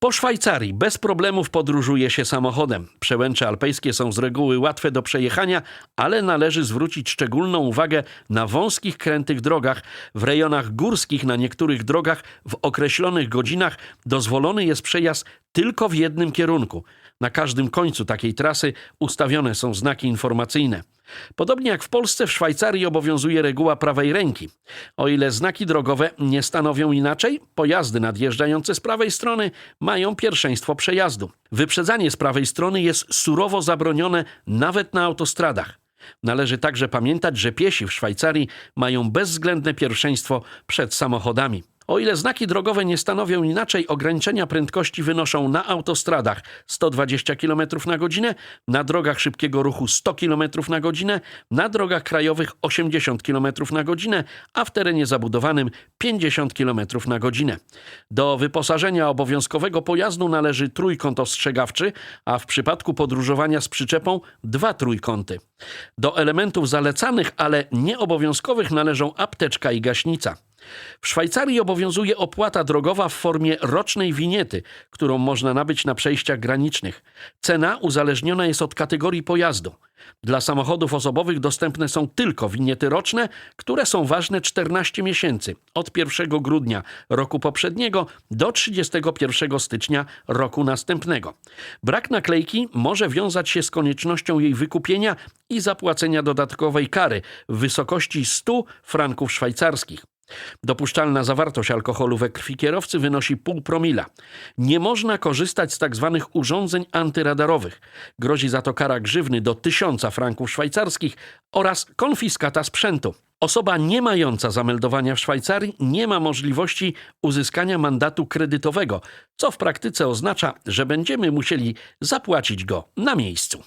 Po Szwajcarii bez problemów podróżuje się samochodem. Przełęcze alpejskie są z reguły łatwe do przejechania, ale należy zwrócić szczególną uwagę na wąskich, krętych drogach. W rejonach górskich na niektórych drogach w określonych godzinach dozwolony jest przejazd tylko w jednym kierunku. Na każdym końcu takiej trasy ustawione są znaki informacyjne. Podobnie jak w Polsce, w Szwajcarii obowiązuje reguła prawej ręki. O ile znaki drogowe nie stanowią inaczej, pojazdy nadjeżdżające z prawej strony mają pierwszeństwo przejazdu. Wyprzedzanie z prawej strony jest surowo zabronione nawet na autostradach. Należy także pamiętać, że piesi w Szwajcarii mają bezwzględne pierwszeństwo przed samochodami. O ile znaki drogowe nie stanowią inaczej, ograniczenia prędkości wynoszą na autostradach 120 km na godzinę, na drogach szybkiego ruchu 100 km na godzinę, na drogach krajowych 80 km na godzinę, a w terenie zabudowanym 50 km na godzinę. Do wyposażenia obowiązkowego pojazdu należy trójkąt ostrzegawczy, a w przypadku podróżowania z przyczepą dwa trójkąty. Do elementów zalecanych, ale nieobowiązkowych należą apteczka i gaśnica. W Szwajcarii obowiązuje opłata drogowa w formie rocznej winiety, którą można nabyć na przejściach granicznych. Cena uzależniona jest od kategorii pojazdu. Dla samochodów osobowych dostępne są tylko winiety roczne, które są ważne 14 miesięcy, od 1 grudnia roku poprzedniego do 31 stycznia roku następnego. Brak naklejki może wiązać się z koniecznością jej wykupienia i zapłacenia dodatkowej kary w wysokości 100 franków szwajcarskich. Dopuszczalna zawartość alkoholu we krwi kierowcy wynosi pół promila. Nie można korzystać z tzw. urządzeń antyradarowych. Grozi za to kara grzywny do 1000 franków szwajcarskich oraz konfiskata sprzętu. Osoba nie mająca zameldowania w Szwajcarii nie ma możliwości uzyskania mandatu kredytowego, co w praktyce oznacza, że będziemy musieli zapłacić go na miejscu.